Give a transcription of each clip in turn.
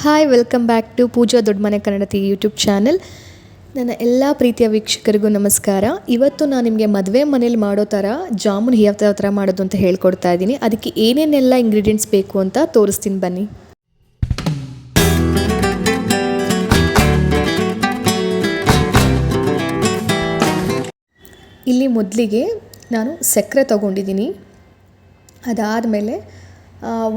Hi welcome back to Pooja Doddamane Kannadathi YouTube channel ನನ್ನ ಎಲ್ಲ ಪ್ರೀತಿಯ ವೀಕ್ಷಕರಿಗೂ ನಮಸ್ಕಾರ. ಇವತ್ತು ನಾನು ನಿಮಗೆ ಮದುವೆ ಮನೇಲಿ ಮಾಡೋ ಥರ ಜಾಮೂನ್ ಯಾವ ಥರ ಮಾಡೋದು ಅಂತ ಹೇಳ್ಕೊಡ್ತಾ ಇದ್ದೀನಿ. ಅದಕ್ಕೆ ಏನೇನೆಲ್ಲ ಇಂಗ್ರೀಡಿಯೆಂಟ್ಸ್ ಬೇಕು ಅಂತ ತೋರಿಸ್ತೀನಿ ಬನ್ನಿ. ಇಲ್ಲಿ ಮೊದಲಿಗೆ ನಾನು ಸಕ್ಕರೆ ತೊಗೊಂಡಿದ್ದೀನಿ. ಅದಾದಮೇಲೆ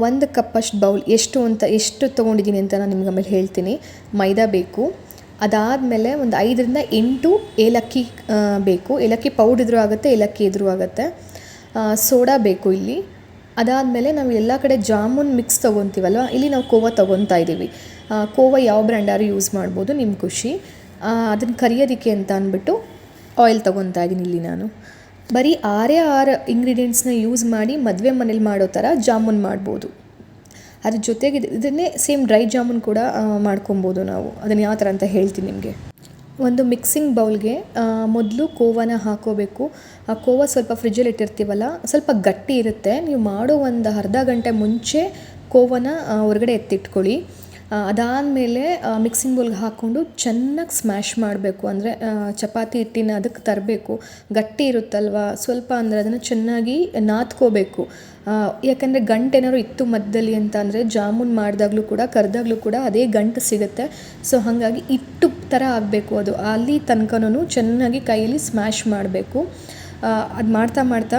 ಒಂದು ಕಪ್ಪಷ್ಟು ಬೌಲ್ ಎಷ್ಟು ಅಂತ ಎಷ್ಟು ತೊಗೊಂಡಿದ್ದೀನಿ ಅಂತ ನಾನು ನಿಮ್ಗೆ ಆಮೇಲೆ ಹೇಳ್ತೀನಿ. ಮೈದಾ ಬೇಕು. ಅದಾದಮೇಲೆ ಒಂದು ಐದರಿಂದ ಎಂಟು ಏಲಕ್ಕಿ ಬೇಕು. ಏಲಕ್ಕಿ ಪೌಡ್ ಇದ್ರೂ ಆಗುತ್ತೆ, ಏಲಕ್ಕಿ ಇದ್ರೂ ಆಗುತ್ತೆ. ಸೋಡಾ ಬೇಕು ಇಲ್ಲಿ. ಅದಾದಮೇಲೆ ನಾವು ಎಲ್ಲ ಕಡೆ ಜಾಮೂನ್ ಮಿಕ್ಸ್ ತೊಗೊತೀವಲ್ವ, ಇಲ್ಲಿ ನಾವು ಕೋವಾ ತೊಗೊತಾ ಇದ್ದೀವಿ. ಕೋವಾ ಯಾವ ಬ್ರ್ಯಾಂಡಾರು ಯೂಸ್ ಮಾಡ್ಬೋದು ನಿಮ್ಮ ಖುಷಿ. ಅದನ್ನು ಕರಿಯೋದಕ್ಕೆ ಅಂತ ಅಂದ್ಬಿಟ್ಟು ಆಯಿಲ್ ತೊಗೊತಾ ಇದ್ದೀನಿ ಇಲ್ಲಿ ನಾನು. ಬರೀ ಆರೇ ಆರು ಇಂಗ್ರೀಡಿಯೆಂಟ್ಸ್ನ ಯೂಸ್ ಮಾಡಿ ಮದುವೆ ಮನೇಲಿ ಮಾಡೋ ಥರ ಜಾಮೂನ್ ಮಾಡ್ಬೋದು. ಅದ್ರ ಜೊತೆಗೆ ಇದು- ಇದನ್ನೇ ಸೇಮ್ ಡ್ರೈ ಜಾಮೂನ್ ಕೂಡ ಮಾಡ್ಕೊಬೋದು ನಾವು. ಅದನ್ನು ಯಾವ ಥರ ಅಂತ ಹೇಳ್ತೀನಿ ನಿಮಗೆ. ಒಂದು ಮಿಕ್ಸಿಂಗ್ ಬೌಲ್ಗೆ ಮೊದಲು ಕೋವನ ಹಾಕೋಬೇಕು. ಆ ಕೋವ ಸ್ವಲ್ಪ ಫ್ರಿಜ್ಜಲ್ಲಿ ಇಟ್ಟಿರ್ತೀವಲ್ಲ, ಸ್ವಲ್ಪ ಗಟ್ಟಿ ಇರುತ್ತೆ. ನೀವು ಮಾಡೋ ಒಂದು ಅರ್ಧ ಗಂಟೆ ಮುಂಚೆ ಕೋವನ ಹೊರಗಡೆ ಎತ್ತಿಟ್ಕೊಳ್ಳಿ. ಅದಾದಮೇಲೆ ಮಿಕ್ಸಿಂಗ್ ಬೌಲ್ಗೆ ಹಾಕ್ಕೊಂಡು ಚೆನ್ನಾಗಿ ಸ್ಮ್ಯಾಶ್ ಮಾಡಬೇಕು. ಅಂದರೆ ಚಪಾತಿ ಹಿಟ್ಟಿನ ಅದಕ್ಕೆ ತರಬೇಕು. ಗಟ್ಟಿ ಇರುತ್ತಲ್ವ? ಸ್ವಲ್ಪ ಅಂದರೆ ಅದನ್ನು ಚೆನ್ನಾಗಿ ನಾದ್ಕೋಬೇಕು. ಯಾಕಂದರೆ ಗಂಟು ಏನಾದ್ರು ಇತ್ತು ಮಧ್ಯದಲ್ಲಿ ಅಂತ ಅಂದರೆ ಜಾಮೂನ್ ಮಾಡಿದಾಗಲೂ ಕೂಡ, ಕರೆದಾಗಲೂ ಕೂಡ ಅದೇ ಗಂಟು ಸಿಗುತ್ತೆ. ಸೊ ಹಾಗಾಗಿ ಇಟ್ಟು ಥರ ಆಗಬೇಕು ಅದು. ಅಲ್ಲಿ ತನಕನೂ ಚೆನ್ನಾಗಿ ಕೈಯಲ್ಲಿ ಸ್ಮ್ಯಾಶ್ ಮಾಡಬೇಕು. ಅದು ಮಾಡ್ತಾ ಮಾಡ್ತಾ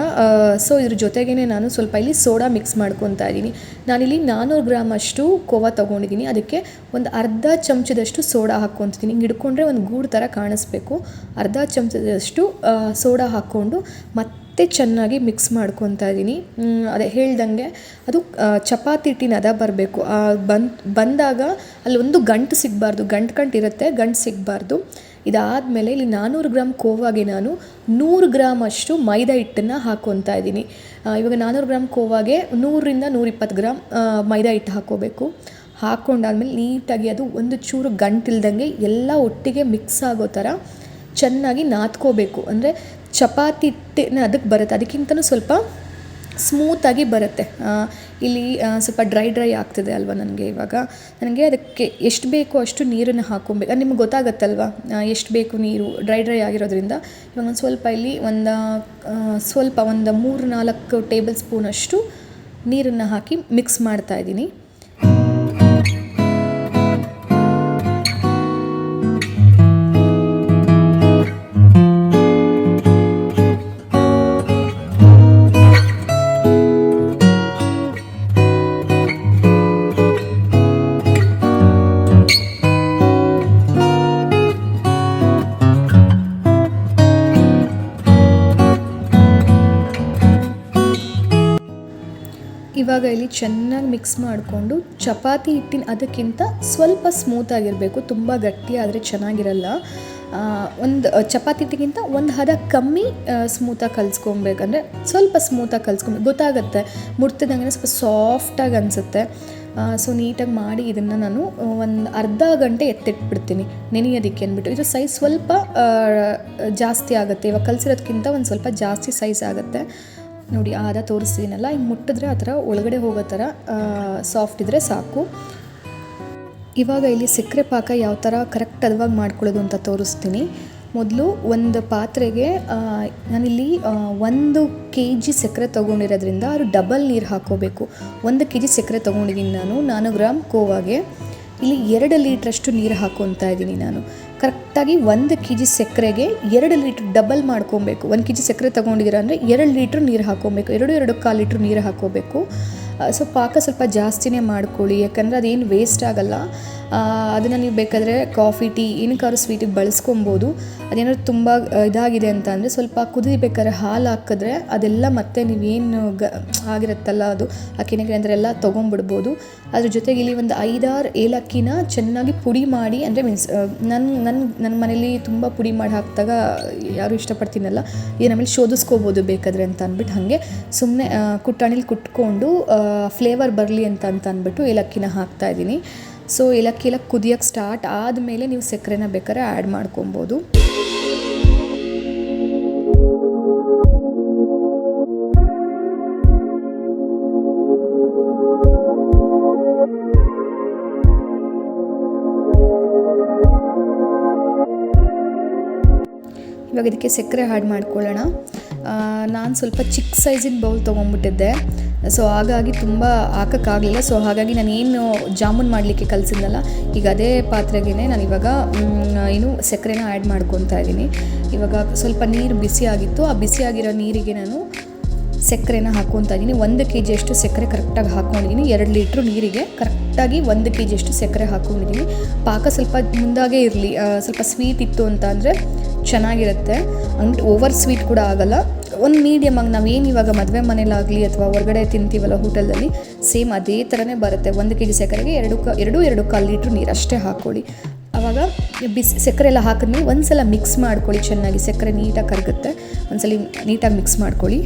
ಸೊ ಇದ್ರ ಜೊತೆಗೇ ನಾನು ಸ್ವಲ್ಪ ಇಲ್ಲಿ ಸೋಡಾ ಮಿಕ್ಸ್ ಮಾಡ್ಕೊತಾ ಇದ್ದೀನಿ. ನಾನಿಲ್ಲಿ ನಾನ್ನೂರು ಗ್ರಾಮ್ ಅಷ್ಟು ಕೋವಾ ತೊಗೊಂಡಿದ್ದೀನಿ. ಅದಕ್ಕೆ ಒಂದು ಅರ್ಧ ಚಮಚದಷ್ಟು ಸೋಡಾ ಹಾಕ್ಕೊತಿದ್ದೀನಿ. ಹಿಡ್ಕೊಂಡ್ರೆ ಒಂದು ಗೂಡು ಥರ ಕಾಣಿಸ್ಬೇಕು. ಅರ್ಧ ಚಮಚದಷ್ಟು ಸೋಡಾ ಹಾಕ್ಕೊಂಡು ಮತ್ತೆ ಚೆನ್ನಾಗಿ ಮಿಕ್ಸ್ ಮಾಡ್ಕೊತಾ ಇದ್ದೀನಿ. ಅದೇ ಹೇಳ್ದಂಗೆ ಅದು ಚಪಾತಿ ಹಿಟ್ಟಿನ ಅದ ಬರಬೇಕು ಬಂದ್, ಬಂದಾಗ ಒಂದು ಗಂಟು ಸಿಗಬಾರ್ದು. ಗಂಟು ಗಂಟು ಇರುತ್ತೆ ಗಂಟು ಸಿಗಬಾರ್ದು. ಇದಾದಮೇಲೆ ಇಲ್ಲಿ ನಾನ್ನೂರು ಗ್ರಾಮ್ ಕೋವಾಗೆ ನಾನು ನೂರು ಗ್ರಾಮ್ ಅಷ್ಟು ಮೈದಾ ಹಿಟ್ಟನ್ನು ಹಾಕ್ಕೊತಾ ಇದ್ದೀನಿ. ಇವಾಗ ನಾನ್ನೂರು ಗ್ರಾಮ್ ಕೋವಾಗೆ ನೂರರಿಂದ ನೂರಿಪ್ಪತ್ತು ಗ್ರಾಮ್ ಮೈದಾ ಹಿಟ್ಟು ಹಾಕ್ಕೋಬೇಕು. ಹಾಕ್ಕೊಂಡಾದ್ಮೇಲೆ ನೀಟಾಗಿ ಅದು ಒಂದು ಚೂರು ಗಂಟಿಲ್ದಂಗೆ ಎಲ್ಲ ಒಟ್ಟಿಗೆ ಮಿಕ್ಸ್ ಆಗೋ ಥರ ಚೆನ್ನಾಗಿ ನಾದ್ಕೋಬೇಕು ಅಂದರೆ ಚಪಾತಿ ಹಿಟ್ಟಿನ ಅದಕ್ಕೆ ಬರುತ್ತೆ. ಅದಕ್ಕಿಂತಲೂ ಸ್ವಲ್ಪ ಸ್ಮೂತಾಗಿ ಬರುತ್ತೆ. ಇಲ್ಲಿ ಸ್ವಲ್ಪ ಡ್ರೈ ಡ್ರೈ ಆಗ್ತಿದೆ ಅಲ್ವಾ ನನಗೆ ಇವಾಗ. ನನಗೆ ಅದಕ್ಕೆ ಎಷ್ಟು ಬೇಕೋ ಅಷ್ಟು ನೀರನ್ನು ಹಾಕೊಬೇಕು ನಿಮ್ಗೆ ಗೊತ್ತಾಗತ್ತಲ್ವ? ಎಷ್ಟು ಬೇಕು ನೀರು? ಡ್ರೈ ಡ್ರೈ ಆಗಿರೋದ್ರಿಂದ. ಇವಾಗ ಒಂದು ಸ್ವಲ್ಪ ಇಲ್ಲಿ ಒಂದು ಸ್ವಲ್ಪ ಒಂದು ಮೂರು ನಾಲ್ಕು ಟೇಬಲ್ ಸ್ಪೂನಷ್ಟು ನೀರನ್ನು ಹಾಕಿ ಮಿಕ್ಸ್ ಮಾಡ್ತಾ ಇವಾಗ ಇಲ್ಲಿ ಚೆನ್ನಾಗಿ ಮಿಕ್ಸ್ ಮಾಡಿಕೊಂಡು ಚಪಾತಿ ಹಿಟ್ಟಿನ ಅದಕ್ಕಿಂತ ಸ್ವಲ್ಪ ಸ್ಮೂತ್ ಆಗಿರಬೇಕು. ತುಂಬ ಗಟ್ಟಿ ಆದರೆ ಚೆನ್ನಾಗಿರಲ್ಲ. ಒಂದು ಚಪಾತಿ ಹಿಟ್ಟಿಗಿಂತ ಒಂದು ಹದ ಕಮ್ಮಿ ಸ್ಮೂತಾಗಿ ಕಲಿಸ್ಕೊಬೇಕಂದ್ರೆ ಸ್ವಲ್ಪ ಸ್ಮೂತಾಗಿ ಕಲಿಸ್ಕೊಬೇಕು. ಗೊತ್ತಾಗುತ್ತೆ. ಮುಟ್ತಿದಂಗೆ ಸ್ವಲ್ಪ ಸಾಫ್ಟಾಗಿ ಅನಿಸುತ್ತೆ. ಸೊ ನೀಟಾಗಿ ಮಾಡಿ ಇದನ್ನು ನಾನು ಒಂದು ಅರ್ಧ ಗಂಟೆ ಎತ್ತಿಟ್ಬಿಡ್ತೀನಿ. ನೆನೆಯೋದಕ್ಕೆ ಅಂದ್ಬಿಟ್ಟು. ಇದು ಸೈಜ್ ಸ್ವಲ್ಪ ಜಾಸ್ತಿ ಆಗುತ್ತೆ. ಇವಾಗ ಕಲಿಸಿರೋದಕ್ಕಿಂತ ಒಂದು ಸ್ವಲ್ಪ ಜಾಸ್ತಿ ಸೈಜ್ ಆಗುತ್ತೆ. ನೋಡಿ, ಆದ ತೋರಿಸ್ತೀನಲ್ಲ, ಹಿಂಗೆ ಮುಟ್ಟಿದ್ರೆ ಆ ಥರ ಒಳಗಡೆ ಹೋಗೋ ಥರ ಸಾಫ್ಟ್ ಇದ್ದರೆ ಸಾಕು. ಇವಾಗ ಇಲ್ಲಿ ಸಕ್ಕರೆ ಪಾಕ ಯಾವ ಥರ ಕರೆಕ್ಟ್ ಅದವಾಗಿ ಮಾಡ್ಕೊಳ್ಳೋದು ಅಂತ ತೋರಿಸ್ತೀನಿ. ಮೊದಲು ಒಂದು ಪಾತ್ರೆಗೆ ನಾನಿಲ್ಲಿ ಒಂದು ಕೆ ಜಿ ಸಕ್ಕರೆ ತೊಗೊಂಡಿರೋದ್ರಿಂದ ಅದು ಡಬಲ್ ನೀರು ಹಾಕೋಬೇಕು ಒಂದು ಕೆ ಜಿ ಸಕ್ಕರೆ ತೊಗೊಂಡಿದ್ದೀನಿ ನಾನು ನಾನು ಗ್ರಾಮ್ ಕೋವಾಗೆ. ಇಲ್ಲಿ ಎರಡು ಲೀಟ್ರಷ್ಟು ನೀರು ಹಾಕ್ಕೊತಾ ಇದ್ದೀನಿ ನಾನು. ಕರೆಕ್ಟಾಗಿ ಒಂದು ಕೆ ಜಿ ಸಕ್ಕರೆಗೆ ಎರಡು ಲೀಟ್ರ್ ಡಬಲ್ ಮಾಡ್ಕೊಬೇಕು. ಒಂದು ಕೆ ಜಿ ಸಕ್ಕರೆ ತೊಗೊಂಡಿದ್ದೀರ ಅಂದರೆ ಎರಡು ಲೀಟ್ರ್ ನೀರು ಹಾಕ್ಕೊಬೇಕು ಎರಡು ಎರಡು ಕಾಲು ಲೀಟ್ರ್ ನೀರು ಹಾಕ್ಕೋಬೇಕು ಸೊ ಪಾಕ ಸ್ವಲ್ಪ ಜಾಸ್ತಿನೇ ಮಾಡ್ಕೊಳ್ಳಿ, ಯಾಕಂದರೆ ಅದೇನು ವೇಸ್ಟ್ ಆಗಲ್ಲ. ಅದನ್ನು ನೀವು ಬೇಕಾದರೆ ಕಾಫಿ ಟೀ ಏನಕ್ಕಾದ್ರೂ ಸ್ವೀಟಿಗೆ ಬಳಸ್ಕೊಬೋದು. ಅದೇನಾದ್ರು ತುಂಬ ಇದಾಗಿದೆ ಅಂತ ಅಂದರೆ ಸ್ವಲ್ಪ ಕುದಿಬೇಕಾದ್ರೆ ಹಾಲು ಹಾಕಿದ್ರೆ ಅದೆಲ್ಲ ಮತ್ತೆ ನೀವೇನು ಗ, ಆಗಿರುತ್ತಲ್ಲ ಅದು ಅಕ್ಕಿನಕ್ಕೆ ಅಂದರೆ ಎಲ್ಲ ತೊಗೊಂಬಿಡ್ಬೋದು ಅದ್ರ ಜೊತೆಗೆ ಇಲ್ಲಿ ಒಂದು ಐದಾರು ಏಲಕ್ಕಿನ ಚೆನ್ನಾಗಿ ಪುಡಿ ಮಾಡಿ, ಅಂದರೆ ಮೀನ್ಸ್ ನನ್ನ ನನ್ನ ನನ್ನ ಮನೇಲಿ ತುಂಬ ಪುಡಿ ಮಾಡಿ ಹಾಕಿದಾಗ ಯಾರು ಇಷ್ಟಪಡ್ತೀನಲ್ಲ ಆಮೇಲೆ ಶೋಧಿಸ್ಕೋಬೋದು ಬೇಕಾದರೆ ಅಂತ ಅಂದ್ಬಿಟ್ಟು ಹಾಗೆ ಸುಮ್ಮನೆ ಕುಟ್ಟಾಣಿಲಿ ಕುಟ್ಕೊಂಡು ಫ್ಲೇವರ್ ಬರಲಿ ಅಂತ ಅಂತ ಅಂದ್ಬಿಟ್ಟು ಏಲಕ್ಕಿನ ಹಾಕ್ತಾ ಇದ್ದೀನಿ. ಸೊ ಏಲಕ್ಕಿ ಎಲ್ಲ ಕುದಿಯೋಕ್ಕೆ ಸ್ಟಾರ್ಟ್ ಆದಮೇಲೆ ನೀವು ಸಕ್ಕರೆನ ಬೇಕಾದ್ರೆ ಆ್ಯಡ್ ಮಾಡ್ಕೊಬೋದು. ಇವಾಗ ಇದಕ್ಕೆ ಸಕ್ಕರೆ ಆ್ಯಡ್ ಮಾಡ್ಕೊಳ್ಳೋಣ. ನಾನು ಸ್ವಲ್ಪ ಚಿಕ್ಕ ಸೈಜಿನ ಬೌಲ್ ತೊಗೊಂಡ್ಬಿಟ್ಟಿದ್ದೆ. ಸೊ ಹಾಗಾಗಿ ತುಂಬ ಹಾಕೋಕ್ಕಾಗಲಿಲ್ಲ. ಸೊ ಹಾಗಾಗಿ ನಾನು ಏನು ಜಾಮೂನ್ ಮಾಡಲಿಕ್ಕೆ ಕಲಿಸಿದ್ನಲ್ಲ, ಈಗ ಅದೇ ಪಾತ್ರೆಗೆ ನಾನು ಇವಾಗ ಏನು ಸಕ್ಕರೆನ ಆ್ಯಡ್ ಮಾಡ್ಕೊತಾ ಇದ್ದೀನಿ. ಇವಾಗ ಸ್ವಲ್ಪ ನೀರು ಬಿಸಿ ಆಗಿತ್ತು. ಆ ಬಿಸಿಯಾಗಿರೋ ನೀರಿಗೆ ನಾನು ಸಕ್ಕರೆನ ಹಾಕ್ಕೊತಾ ಇದ್ದೀನಿ. ಒಂದು ಕೆ ಜಿಯಷ್ಟು ಸಕ್ಕರೆ ಕರೆಕ್ಟಾಗಿ ಹಾಕ್ಕೊಂಡಿದ್ದೀನಿ ಎರಡು ಲೀಟ್ರ್ ನೀರಿಗೆ ಕರೆಕ್ಟಾಗಿ ಒಂದು ಕೆ ಜಿಯಷ್ಟು ಸಕ್ಕರೆ ಹಾಕ್ಕೊಂಡಿದ್ದೀನಿ ಪಾಕ ಸ್ವಲ್ಪ ಮುಂದಾಗೆ ಇರಲಿ ಸ್ವಲ್ಪ ಸ್ವೀಟ್ ಇತ್ತು ಅಂತ ಅಂದರೆ ಚೆನ್ನಾಗಿರುತ್ತೆ. ಅಂಡ್ ಓವರ್ ಸ್ವೀಟ್ ಕೂಡ ಆಗಲ್ಲ. ಒಂದು ಮೀಡಿಯಮ್ ಆಗಿ ನಾವೇನು ಇವಾಗ ಮದುವೆ ಮನೇಲಾಗಲಿ ಅಥವಾ ಹೊರಗಡೆ ತಿಂತೀವಲ್ಲ ಹೋಟೆಲಲ್ಲಿ ಸೇಮ್ ಅದೇ ಥರನೇ ಬರುತ್ತೆ. ಒಂದು ಕೆ ಜಿ ಸಕ್ಕರೆಗೆ ಎರಡು ಕ, ಎರಡು ಎರಡು ಕಾಲು ಲೀಟ್ರ್ ನೀರು ಅಷ್ಟೇ ಹಾಕ್ಕೊಳ್ಳಿ ಆವಾಗ ಬಿಸಿ, ಸಕ್ಕರೆ ಎಲ್ಲ ಹಾಕಿದ್ಮೇಲೆ ಒಂದು ಸಲ ಮಿಕ್ಸ್ ಮಾಡ್ಕೊಳ್ಳಿ ಚೆನ್ನಾಗಿ. ಸಕ್ಕರೆ ನೀಟಾಗಿ ಕರಗುತ್ತೆ. ಒಂದ್ಸಲ ನೀಟಾಗಿ ಮಿಕ್ಸ್ ಮಾಡ್ಕೊಳ್ಳಿ.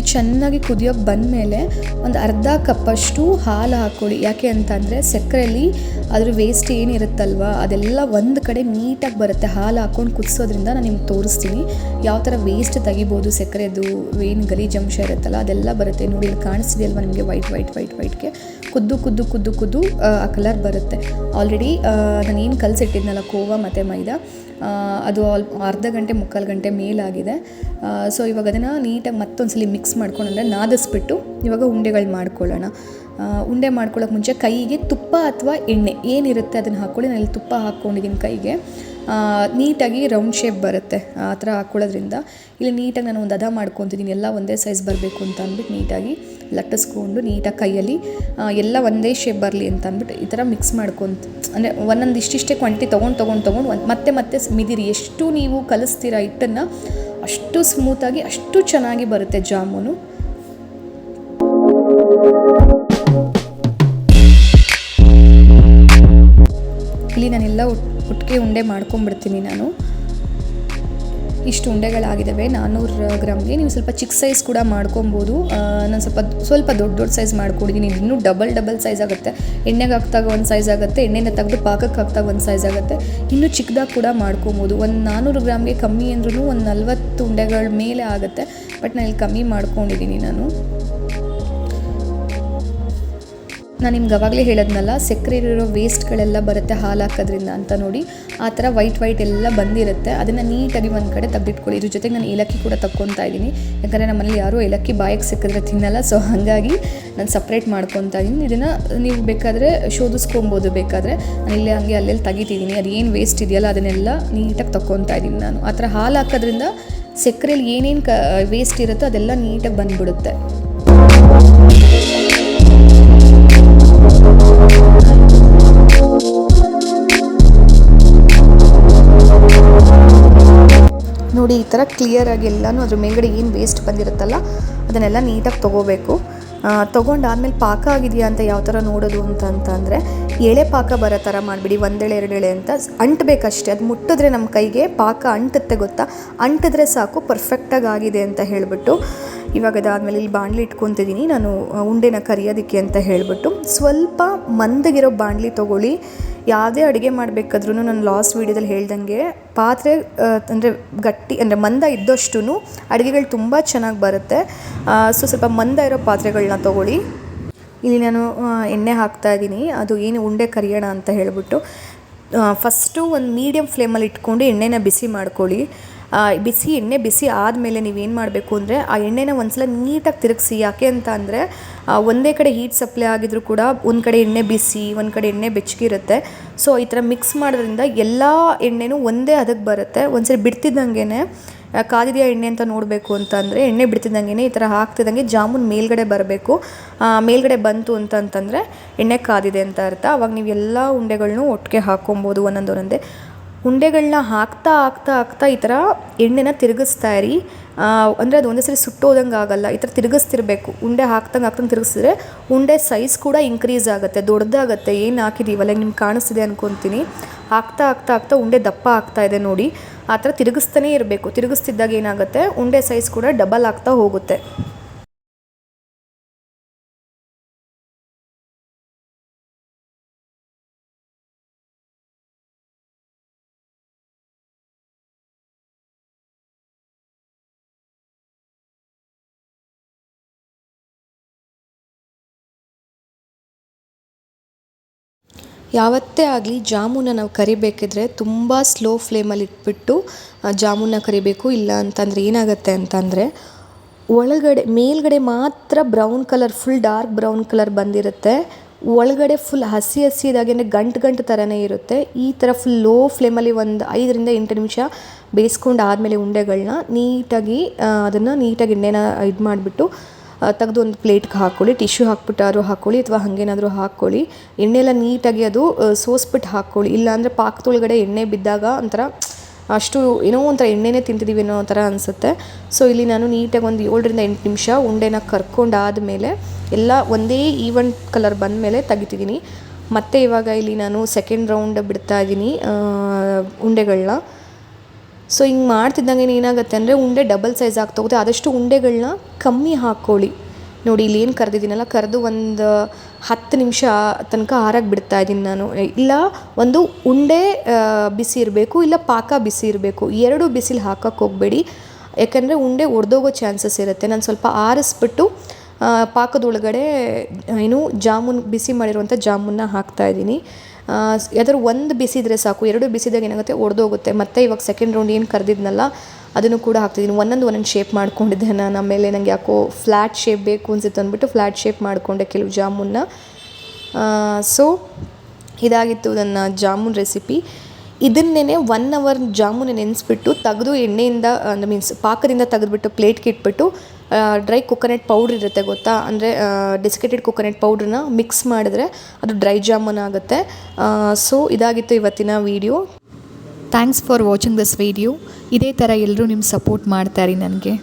ಇದು ಚೆನ್ನಾಗಿ ಕುದಿಯೋಕೆ ಬಂದಮೇಲೆ ಒಂದು ಅರ್ಧ ಕಪ್ಪಷ್ಟು ಹಾಲು ಹಾಕ್ಕೊಳ್ಳಿ ಯಾಕೆ ಅಂತಂದರೆ ಸಕ್ಕರೆಯಲ್ಲಿ ಅದ್ರ ವೇಸ್ಟ್ ಏನಿರುತ್ತಲ್ವ ಅದೆಲ್ಲ ಒಂದು ಕಡೆ ನೀಟಾಗಿ ಬರುತ್ತೆ. ಹಾಲು ಹಾಕ್ಕೊಂಡು ಕುದಿಸೋದ್ರಿಂದ ನಾನು ನಿಮ್ಗೆ ತೋರಿಸ್ತೀನಿ. ಯಾವ ಥರ ವೇಸ್ಟ್ ತೆಗಿಬೋದು ಸಕ್ಕರೆದು ಏನು ಗಲಿ ಅಂಶ ಇರುತ್ತಲ್ಲ ಅದೆಲ್ಲ ಬರುತ್ತೆ. ನೋಡಿ ಇಲ್ಲಿ ಕಾಣಿಸ್ತಿದೆಯಲ್ವ ನಿಮಗೆ? ವೈಟ್ ವೈಟ್ ವೈಟ್ ವೈಟ್ಗೆ ಕುದ್ದು ಕುದ್ದು ಕುದ್ದು ಕುದ್ದು ಆ, ಕಲರ್ ಬರುತ್ತೆ. ಆಲ್ರೆಡಿ ನಾನು ಏನು ಕಲಸಿಟ್ಟಿದ್ನಲ್ಲ ಕೋವಾ ಮತ್ತು ಮೈದಾ? ಅದು ಆಲ್ ಅರ್ಧ ಗಂಟೆ ಮುಕ್ಕಾಲು ಗಂಟೆ ಮೇಲಾಗಿದೆ. ಸೊ ಇವಾಗ ಅದನ್ನು ನೀಟಾಗಿ ಮತ್ತೊಂದು ಸಲ ಮಿಕ್ಸ್ ಮಾಡ್ಕೊಂಡು ಅಂದರೆ ನಾದಿಸ್ಬಿಟ್ಟು ಇವಾಗ ಉಂಡೆಗಳು ಮಾಡ್ಕೊಳ್ಳೋಣ. ಉಂಡೆ ಮಾಡ್ಕೊಳ್ಳೋಕೆ ಮುಂಚೆ ಕೈಗೆ ತುಪ್ಪ ಅಥವಾ ಎಣ್ಣೆ ಏನಿರುತ್ತೆ ಅದನ್ನು ಹಾಕ್ಕೊಳ್ಳಿ ನಾನು ತುಪ್ಪ ಹಾಕ್ಕೊಂಡಿದ್ದೀನಿ ಕೈಗೆ. ನೀಟಾಗಿ ರೌಂಡ್ ಶೇಪ್ ಬರುತ್ತೆ ಆ ಥರ ಹಾಕ್ಕೊಳ್ಳೋದ್ರಿಂದ ಇಲ್ಲಿ ನೀಟಾಗಿ ನಾನು ಒಂದು ಅದ ಮಾಡ್ಕೊತಿದ್ದೀನಿ ಎಲ್ಲ ಒಂದೇ ಸೈಜ್ ಬರಬೇಕು ಅಂತ ಅಂದ್ಬಿಟ್ಟು ನೀಟಾಗಿ ಲಟ್ಟಿಸ್ಕೊಂಡು ನೀಟಾಗಿ ಕೈಯಲ್ಲಿ ಎಲ್ಲ ಒಂದೇ ಶೇಪ್ ಬರಲಿ ಅಂತ ಅಂದ್ಬಿಟ್ಟು ಈ ಥರ ಮಿಕ್ಸ್ ಮಾಡ್ಕೊತ, ಅಂದರೆ ಒಂದೊಂದು ಇಷ್ಟಿಷ್ಟೇ ಕ್ವಾಂಟಿಟಿ ತೊಗೊಂಡು ತೊಗೊಂಡು ತೊಗೊಂಡು ಮತ್ತೆ ಮತ್ತೆ ಮಿದಿರಿ ಎಷ್ಟು ನೀವು ಕಲಿಸ್ತೀರ ಹಿಟ್ಟನ್ನು, ಅಷ್ಟು ಸ್ಮೂತಾಗಿ ಅಷ್ಟು ಚೆನ್ನಾಗಿ ಬರುತ್ತೆ ಜಾಮೂನು. ಇಲ್ಲಿ ನಾನೆಲ್ಲ ಒಟ್ಟಿಗೆ ಉಂಡೆ ಮಾಡ್ಕೊಂಬಿಡ್ತೀನಿ ನಾನು. ಇಷ್ಟು ಉಂಡೆಗಳಾಗಿದ್ದಾವೆ ನಾನ್ನೂರು ಗ್ರಾಮ್ಗೆ. ನೀವು ಸ್ವಲ್ಪ ಚಿಕ್ಕ ಸೈಜ್ ಕೂಡ ಮಾಡ್ಕೊಬೋದು. ನಾನು ಸ್ವಲ್ಪ ಸ್ವಲ್ಪ ದೊಡ್ಡ ದೊಡ್ಡ ಸೈಜ್ ಮಾಡ್ಕೊಂಡಿದ್ದೀನಿ ಇನ್ನೂ ಡಬಲ್ ಡಬಲ್ ಸೈಜ್ ಆಗುತ್ತೆ. ಎಣ್ಣೆಗೆ ಹಾಕ್ದಾಗ ಒಂದು ಸೈಜ್ ಆಗುತ್ತೆ ಎಣ್ಣೆನ ತೆಗೆದು ಪಾಕಕ್ಕೆ ಹಾಕ್ದಾಗ ಒಂದು ಸೈಜ್ ಆಗುತ್ತೆ. ಇನ್ನೂ ಚಿಕ್ಕದಾಗಿ ಕೂಡ ಮಾಡ್ಕೊಬೋದು. ಒಂದು ನಾನ್ನೂರು ಗ್ರಾಮ್ಗೆ ಕಮ್ಮಿ ಅಂದ್ರೂ ಒಂದು ನಲ್ವತ್ತು ಉಂಡೆಗಳ ಮೇಲೆ ಆಗುತ್ತೆ. ಬಟ್ ನಾನು ಇಲ್ಲಿ ಕಮ್ಮಿ ಮಾಡ್ಕೊಂಡಿದ್ದೀನಿ ನಾನು. ನಾನು ನಿಮ್ಗೆ ಅವಾಗಲೇ ಹೇಳೋದ್ನಲ್ಲ ಸಕ್ಕರೆ ಇರೋ ವೇಸ್ಟ್ಗಳೆಲ್ಲ ಬರುತ್ತೆ ಹಾಲು ಹಾಕೋದ್ರಿಂದ ಅಂತ ನೋಡಿ, ಆ ಥರ ವೈಟ್ ವೈಟ್ ಎಲ್ಲ ಬಂದಿರುತ್ತೆ. ಅದನ್ನು ನೀಟಾಗಿ ಒಂದು ಕಡೆ ತೆಗೆದಿಟ್ಕೊಳ್ಳಿ ಇದ್ರ ಜೊತೆಗೆ ನಾನು ಏಲಕ್ಕಿ ಕೂಡ ತಕ್ಕೊತಾ ಇದ್ದೀನಿ ಯಾಕಂದರೆ ನಮ್ಮಲ್ಲಿ ಯಾರೂ ಏಲಕ್ಕಿ ಬಾಯಿಗೆ ಸಿಕ್ಕಿದ್ರೆ ತಿನ್ನಲ್ಲ ಸೊ ಹಾಗಾಗಿ ನಾನು ಸಪ್ರೇಟ್ ಮಾಡ್ಕೊತಾ ಇದ್ದೀನಿ ಇದನ್ನು ನೀವು ಬೇಕಾದರೆ ಶೋಧಿಸ್ಕೊಬೋದು ಬೇಕಾದರೆ. ನಾನು ಇಲ್ಲೇ ಹಂಗೆ ಅಲ್ಲೆಲ್ಲಿ ತೆಗಿತಿದ್ದೀನಿ ಅದು ವೇಸ್ಟ್ ಇದೆಯಲ್ಲ, ಅದನ್ನೆಲ್ಲ ನೀಟಾಗಿ ತಕ್ಕೊತಾ ಇದ್ದೀನಿ ನಾನು. ಆ ಥರ ಹಾಲು ಹಾಕೋದ್ರಿಂದ ಸಕ್ಕರೆಯಲ್ಲಿ ಏನೇನು ಕ ವೇಸ್ಟ್ ಇರುತ್ತೋ ಅದೆಲ್ಲ ನೀಟಾಗಿ ಬಂದ್ಬಿಡುತ್ತೆ. ನೋಡಿ ಈ ಥರ ಕ್ಲಿಯರಾಗಿ ಎಲ್ಲನೂ ಅದ್ರ ಮೇಲ್ಗಡೆ ಏನು ವೇಸ್ಟ್ ಬಂದಿರುತ್ತಲ್ಲ, ಅದನ್ನೆಲ್ಲ ನೀಟಾಗಿ ತೊಗೋಬೇಕು. ತೊಗೊಂಡಾದ್ಮೇಲೆ ಪಾಕ ಆಗಿದೆಯಾ ಅಂತ ಯಾವ ಥರ ನೋಡೋದು ಅಂತ ಅಂತಂದರೆ ಎಳೆ ಪಾಕ ಬರೋ ಥರ ಮಾಡಿಬಿಡಿ, ಒಂದೆಳೆ, ಎರಡೆಳೆ ಅಂತ ಅಂಟಬೇಕಷ್ಟೇ. ಅದು ಮುಟ್ಟಿದ್ರೆ ನಮ್ಮ ಕೈಗೆ ಪಾಕ ಅಂಟುತ್ತೆ ಗೊತ್ತಾ? ಅಂಟಿದ್ರೆ ಸಾಕು ಪರ್ಫೆಕ್ಟಾಗಿ ಆಗಿದೆ ಅಂತ ಹೇಳಿಬಿಟ್ಟು, ಇವಾಗ ಅದಾದಮೇಲೆ ಇಲ್ಲಿ ಬಾಣಲಿ ಇಟ್ಕೊತಿದ್ದೀನಿ ನಾನು ಉಂಡೆನ ಕರಿಯೋದಕ್ಕೆ ಅಂತ ಹೇಳಿಬಿಟ್ಟು, ಸ್ವಲ್ಪ ಮಂದಗಿರೋ ಬಾಣಲಿ ತೊಗೊಳ್ಳಿ. ಯಾವುದೇ ಅಡುಗೆ ಮಾಡಬೇಕಾದ್ರೂ ನಾನು ಲಾಸ್ಟ್ ವೀಡಿಯೋದಲ್ಲಿ ಹೇಳ್ದಂಗೆ ಪಾತ್ರೆ ಅಂದರೆ ಗಟ್ಟಿ, ಅಂದರೆ ಮಂದ ಇದ್ದಷ್ಟು ಅಡುಗೆಗಳು ತುಂಬ ಚೆನ್ನಾಗಿ ಬರುತ್ತೆ. ಸೊ ಸ್ವಲ್ಪ ಮಂದ ಇರೋ ಪಾತ್ರೆಗಳನ್ನ ತೊಗೊಳ್ಳಿ. ಇಲ್ಲಿ ನಾನು ಎಣ್ಣೆ ಹಾಕ್ತಾ ಇದ್ದೀನಿ. ಅದು ಏನು ಉಂಡೆ ಕರಿಯೋಣ ಅಂತ ಹೇಳಿಬಿಟ್ಟು ಫಸ್ಟು ಒಂದು ಮೀಡಿಯಮ್ ಫ್ಲೇಮಲ್ಲಿ ಇಟ್ಕೊಂಡು ಎಣ್ಣೆನ ಬಿಸಿ ಮಾಡ್ಕೊಳ್ಳಿ. ಬಿಸಿ ಎಣ್ಣೆ ಬಿಸಿ ಆದಮೇಲೆ ನೀವೇನು ಮಾಡಬೇಕು ಅಂದರೆ, ಆ ಎಣ್ಣೆನ ಒಂದ್ಸಲ ನೀಟಾಗಿ ತಿರುಗಿಸಿ. ಯಾಕೆ ಅಂತ ಅಂದರೆ ಒಂದೇ ಕಡೆ ಹೀಟ್ ಸಪ್ಲೈ ಆಗಿದ್ರು ಕೂಡ ಒಂದು ಕಡೆ ಎಣ್ಣೆ ಬಿಸಿ, ಒಂದು ಕಡೆ ಎಣ್ಣೆ ಬೆಚ್ಚಗಿರುತ್ತೆ. ಸೊ ಈ ಥರ ಮಿಕ್ಸ್ ಮಾಡೋದ್ರಿಂದ ಎಲ್ಲ ಎಣ್ಣೆನೂ ಒಂದೇ ಅದಕ್ಕೆ ಬರುತ್ತೆ. ಒಂದ್ಸರಿ ಬಿಡ್ತಿದ್ದಂಗೆ ಕಾದಿದೆಯಾ ಎಣ್ಣೆ ಅಂತ ನೋಡಬೇಕು ಅಂತ ಅಂದರೆ, ಎಣ್ಣೆ ಬಿಡ್ತಿದ್ದಂಗೆ ಈ ಥರ ಹಾಕ್ತಿದ್ದಂಗೆ ಜಾಮೂನ್ ಮೇಲ್ಗಡೆ ಬರಬೇಕು. ಮೇಲ್ಗಡೆ ಬಂತು ಅಂತ ಅಂತಂದರೆ, ಎಣ್ಣೆ ಕಾದಿದೆ ಅಂತ ಅರ್ಥ. ಅವಾಗ ನೀವು ಎಲ್ಲ ಉಂಡೆಗಳನ್ನೂ ಒಟ್ಟಿಗೆ ಹಾಕ್ಕೊಬೋದು ಒಂದೊಂದು ಒಂದೊಂದೇ ಉಂಡೆಗಳನ್ನ ಹಾಕ್ತಾ ಹಾಕ್ತಾ ಹಾಕ್ತಾ ಈ ಥರ ಎಣ್ಣೆನ ತಿರುಗಿಸ್ತಾ ಇರಿ. ಅಂದರೆ ಅದು ಒಂದೇ ಸರಿ ಸುಟ್ಟೋದಂಗೆ ಆಗಲ್ಲ. ಈ ಥರ ತಿರುಗಿಸ್ತಿರ್ಬೇಕು. ಉಂಡೆ ಹಾಕ್ದಂಗೆ ಹಾಕ್ದಂಗೆ ತಿರುಗಿಸಿದ್ರೆ ಉಂಡೆ ಸೈಜ್ ಕೂಡ ಇನ್ಕ್ರೀಸ್ ಆಗುತ್ತೆ, ದೊಡ್ಡದಾಗುತ್ತೆ. ಏನು ಹಾಕಿದ್ದೀವಲ್ಲ ನಿಮ್ಗೆ ಕಾಣಿಸ್ತಿದೆ ಅಂದ್ಕೊತೀನಿ ಹಾಕ್ತಾ ಹಾಕ್ತಾ ಹಾಕ್ತಾ ಉಂಡೆ ದಪ್ಪ ಆಗ್ತಾ ಇದೆ ನೋಡಿ. ಆ ಥರ ತಿರುಗಿಸ್ತಾನೇ ಇರಬೇಕು. ತಿರುಗಿಸ್ತಿದ್ದಾಗ ಏನಾಗುತ್ತೆ? ಉಂಡೆ ಸೈಜ್ ಕೂಡ ಡಬಲ್ ಆಗ್ತಾ ಹೋಗುತ್ತೆ. ಯಾವತ್ತೇ ಆಗಲಿ ಜಾಮೂನ ನಾವು ಕರಿಬೇಕಿದ್ರೆ ತುಂಬ ಸ್ಲೋ ಫ್ಲೇಮಲ್ಲಿ ಇಟ್ಬಿಟ್ಟು ಜಾಮೂನ ಕರಿಬೇಕು, ಇಲ್ಲ ಅಂತಂದರೆ ಏನಾಗುತ್ತೆ ಅಂತಂದರೆ ಒಳಗಡೆ, ಮೇಲ್ಗಡೆ ಮಾತ್ರ brown colour full dark brown colour ಬಂದಿರುತ್ತೆ. ಒಳಗಡೆ ಫುಲ್ ಹಸಿ ಅಂದರೆ ಗಂಟು ಗಂಟು ಥರನೇ ಇರುತ್ತೆ. ಈ ಥರ ಫುಲ್ ಲೋ ಫ್ಲೇಮಲ್ಲಿ ಒಂದು ಐದರಿಂದ ಎಂಟು ನಿಮಿಷ ಬೇಯಿಸ್ಕೊಂಡು ಆದಮೇಲೆ ಉಂಡೆಗಳನ್ನ ನೀಟಾಗಿ ಅದನ್ನು ನೀಟಾಗಿ ಎಣ್ಣೆನ ಇದು ಮಾಡಿಬಿಟ್ಟು ತೆಗೆದು ಒಂದು ಪ್ಲೇಟ್ಗೆ ಹಾಕ್ಕೊಳ್ಳಿ ಟಿಶ್ಯೂ ಹಾಕ್ಬಿಟ್ಟಾದ್ರು ಹಾಕ್ಕೊಳ್ಳಿ ಅಥವಾ ಹಾಗೇನಾದರೂ ಹಾಕ್ಕೊಳ್ಳಿ ಎಣ್ಣೆ ಎಲ್ಲ ನೀಟಾಗಿ ಅದು ಸೋಸ್ಬಿಟ್ಟು ಹಾಕ್ಕೊಳ್ಳಿ ಇಲ್ಲಾಂದರೆ ಪಾಕದೊಳಗಡೆ ಎಣ್ಣೆ ಬಿದ್ದಾಗ ಒಂಥರ ಅಷ್ಟು ಏನೋ ಒಂಥರ ಎಣ್ಣೆನೇ ತಿಂತಿದ್ದೀವಿ ಅನ್ನೋ ಥರ ಅನಿಸುತ್ತೆ. ಸೊ, ಇಲ್ಲಿ ನಾನು ನೀಟಾಗಿ ಒಂದು ಏಳರಿಂದ ಎಂಟು ನಿಮಿಷ ಉಂಡೆನ ಕರ್ಕೊಂಡಾದಮೇಲೆ ಎಲ್ಲ ಒಂದೇ ಈವನ್ ಕಲರ್ ಬಂದ ಮೇಲೆ ತೆಗಿತಿದ್ದೀನಿ. ಮತ್ತು ಇವಾಗ ಇಲ್ಲಿ ನಾನು ಸೆಕೆಂಡ್ ರೌಂಡ್ ಬಿಡ್ತಾ ಇದ್ದೀನಿ ಉಂಡೆಗಳನ್ನ ಸೊ ಹಿಂಗೆ ಮಾಡ್ತಿದ್ದಂಗೆ ಏನಾಗುತ್ತೆ ಅಂದರೆ ಉಂಡೆ ಡಬಲ್ ಸೈಜ್ ಆಗ್ತಾ ಹೋಗುತ್ತೆ ಆದಷ್ಟು ಉಂಡೆಗಳನ್ನ ಕಮ್ಮಿ ಹಾಕ್ಕೊಳ್ಳಿ ನೋಡಿ, ಇಲ್ಲಿ ಏನು ಕರೆದಿದ್ದೀನಲ್ಲ, ಕರೆದು ಒಂದು ಹತ್ತು ನಿಮಿಷ ತನಕ ಆರಾಗಿ ಬಿಡ್ತಾ ಇದ್ದೀನಿ ನಾನು. ಇಲ್ಲ, ಒಂದು ಉಂಡೆ ಬಿಸಿ ಇರಬೇಕು, ಇಲ್ಲ ಪಾಕ ಬಿಸಿ ಇರಬೇಕು. ಎರಡು ಬಿಸಿಲು ಹಾಕಕ್ಕೆ ಹೋಗಬೇಡಿ. ಯಾಕಂದರೆ ಉಂಡೆ ಒಡೆದೋಗೋ ಚಾನ್ಸಸ್ ಇರುತ್ತೆ. ನಾನು ಸ್ವಲ್ಪ ಆರಿಸ್ಬಿಟ್ಟು ಪಾಕದೊಳಗಡೆ ಏನು ಜಾಮೂನ್, ಬಿಸಿ ಮಾಡಿರುವಂಥ ಜಾಮೂನ್ನ ಹಾಕ್ತಾ ಇದ್ದೀನಿ. ಯಾವ್ದಾದ್ರು ಒಂದು ಬಿಸಿದ್ರೆ ಸಾಕು, ಎರಡು ಬಿಸಿದಾಗ ಏನಾಗುತ್ತೆ, ಒಡೆದೋಗುತ್ತೆ. ಮತ್ತೆ ಇವಾಗ ಸೆಕೆಂಡ್ ರೌಂಡ್ ಏನು ಕರೆದಿದ್ನಲ್ಲ, ಅದನ್ನು ಕೂಡ ಹಾಕ್ತಿದ್ದೀನಿ. ಒಂದೊಂದು ಒಂದೊಂದು ಶೇಪ್ ಮಾಡ್ಕೊಂಡಿದ್ದೆ ನಾನು. ಆಮೇಲೆ ನನಗೆ ಯಾಕೋ ಫ್ಲ್ಯಾಟ್ ಶೇಪ್ ಬೇಕು ಅನ್ಸಿತ್ತು ಅಂದ್ಬಿಟ್ಟು ಫ್ಲ್ಯಾಟ್ ಶೇಪ್ ಮಾಡಿಕೊಂಡೆ ಕೆಲವು ಜಾಮೂನ್ನ. ಸೊ ಇದಾಗಿತ್ತು ನನ್ನ ಜಾಮೂನ್ ರೆಸಿಪಿ ಇದನ್ನೇ ಒನ್ ಅವರ್ ಜಾಮೂನ ನೆನೆಸ್ಬಿಟ್ಟು ತೆಗೆದು ಎಣ್ಣೆಯಿಂದ ಮೀನ್ಸ್ ಪಾಕದಿಂದ ತೆಗೆದುಬಿಟ್ಟು ಪ್ಲೇಟ್ಗೆ ಇಟ್ಬಿಟ್ಟು ಡ್ರೈ ಕೊಕೊನೆಟ್ ಪೌಡ್ರ್ ಇರುತ್ತೆ ಗೊತ್ತಾ? ಅಂದರೆ ಡೆಸಿಕೇಟೆಡ್ ಕೊಕೊನೆಟ್ ಪೌಡ್ರನ್ನ ಮಿಕ್ಸ್ ಮಾಡಿದ್ರೆ ಅದು ಡ್ರೈ ಜಾಮೂನ್ ಆಗುತ್ತೆ. ಸೊ ಇದಾಗಿತ್ತು ಇವತ್ತಿನ video thanks for watching this video ಇದೇ ಥರ ಎಲ್ಲರೂ ನಿಮ್ಮ ಸಪೋರ್ಟ್ ಮಾಡ್ತಾರೆ ನನಗೆ.